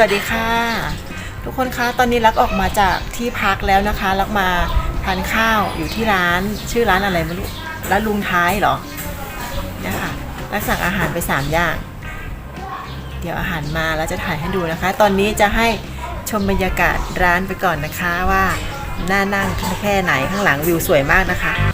วัสดีค่ะ ทุกคนคะตอนนี้ลักออกมาจากที่พักแล้วนะคะลักมาทานข้าวอยู่ที่ร้านชื่อร้านอะไรไม่รู้ร้านลุงท้ายเหรอเนี่ยค่ะลักสั่งอาหารไปสามอย่าง เดี๋ยวอาหารมาแล้วจะถ่ายให้ดูนะคะ ตอนนี้จะให้ชมบรรยากาศร้านไปก่อนนะคะว่าน่านั่งแค่ไหนข้างหลังวิวสวยมากนะคะ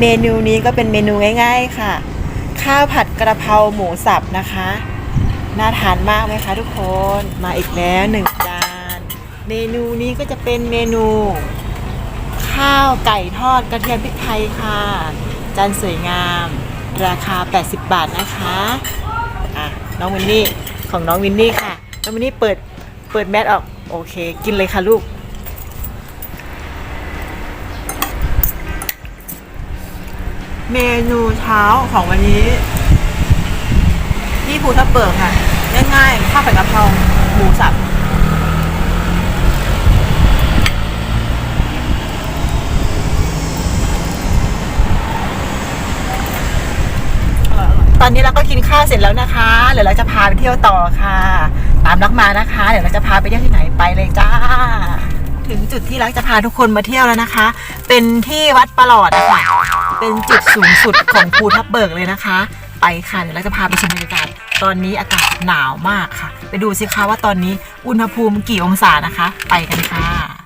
เมนูนี้ก็เป็นเมนูง่าย ๆค่ะ ข้าวผัดกระเพราหมูสับนะคะ น่าทานมากไหมคะทุกคนมาอีกแล้วหนึ่งจานเมนูนี้ก็จะเป็นเมนู ข้าวไก่ทอดกระเทียมพริกไทยค่ะ จานสวยงาม ราคา 80 บาทนะคะอะน้องวินนี่ของน้องวินนี่ค่ะน้องวินนี่เปิดเปิดแมสออกโอเค กินเลยค่ะลูก เมนูเช้าของวันนี้ ที่ภูทับเบิกค่ะง่ายๆข้าวผัดกะเพราหมูสับตอนนี้เราก็กินข้าวเสร็จแล้วนะคะเดี๋ยวเราจะพาไปเที่ยวต่อค่ะ ตามรักมานะคะ เดี๋ยวเราจะพาไปเที่ยวที่ไหนไปเลยจ้า ถึงจุดที่รักจะพาทุกคนมาเที่ยวแล้วนะคะ เป็นที่วัดประหลอดนะคะ เป็นจุดสูงสุดของภูทับเบิกเลยนะคะ ไปค่ะเดี๋ยวเราจะพาไปชมบรรยากาศตอนนี้อากาศหนาวมากค่ะ ไปดูสิคะว่าตอนนี้อุณหภูมิกี่องศานะคะ ไปกันค่ะ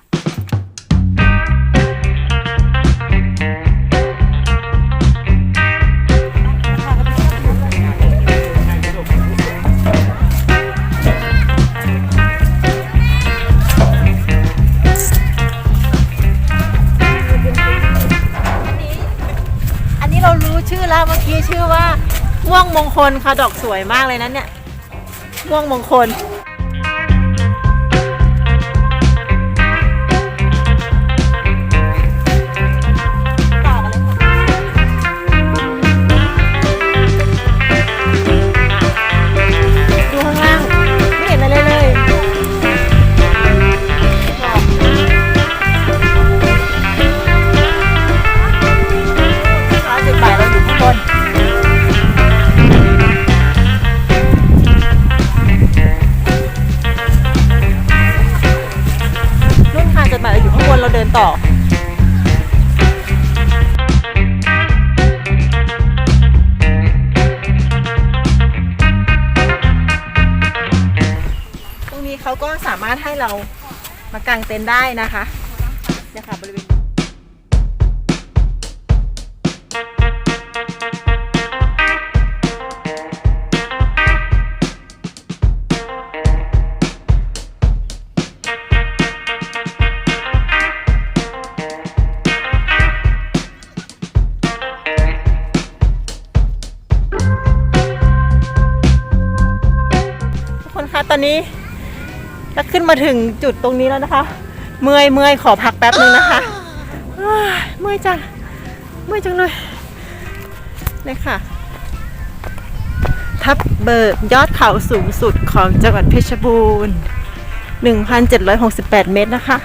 มงมงคลค่ะดอกสวยมากเลยนะเนี่ยม่วงมงคล นเราเดินต่อตรงนี้เขาก็สามารถให้เรามากางเต็นท์ได้นะคะเนี่ยค่ะบริเวณ อนนี้แล้วขึ้นมาถึงจุดตรงนี้แล้วนะคะ เมื่อยเมื่อยขอพักแป๊บนึงนะคะเมื่อยจังเมื่อยจังเลยนี่ค่ะ ทับเบิกยอดเขาสูงสุดของจังหวัดเพชรบูรณ์ 1,768 เมตรนะคะ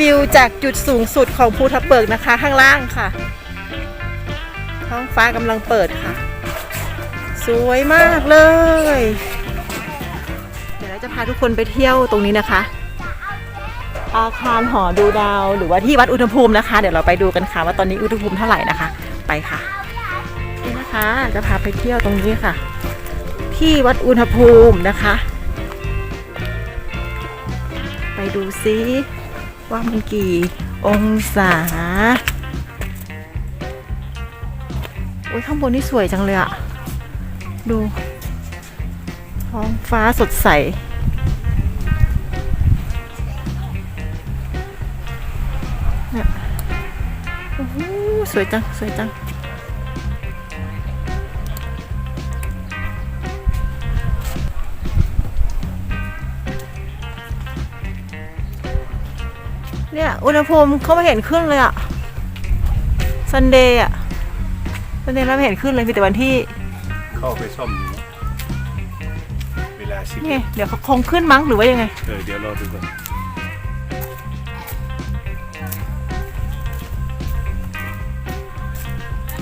วิวจากจุดสูงสุดของภูทับเบิกนะคะ ข้างล่างค่ะ ท้องฟ้ากำลังเปิดค่ะ สวยมากเลย เดี๋ยวเราจะพาทุกคนไปเที่ยวตรงนี้นะคะ อาคารหอดูดาวหรือว่าที่วัดอุณหภูมินะคะ เดี๋ยวเราไปดูกันค่ะว่าตอนนี้อุณหภูมิเท่าไหร่นะคะ ไปค่ะนี่นะคะจะพาไปเที่ยวตรงนี้ค่ะ ที่วัดอุณหภูมินะคะ ไปดูซิว่ามันกี่องศาโอ้ยข้างบนนี่สวยจังเลยอะ ดู ท้องฟ้าสดใส เนี่ย โอ้โห สวยจัง สวยจัง เนี่ย อุณหภูมิเขาไม่เห็นขึ้นเลยอะซันเดย์อะซันเดย์เราไม่เห็นขึ้นเลยมีแต่วันที่ เข้าไปซ่อมอยู่นะเวลาสิบนี่ไงเดี๋ยวเขาคงขึ้นมั้งหรือว่ายังไง เออเดี๋ยวรอดูก่อน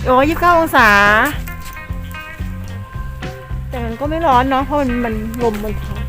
โอ้ยี่สิบเก้าองศา แต่มันก็ไม่ร้อนเนาะเพราะมันมันลมมันพัด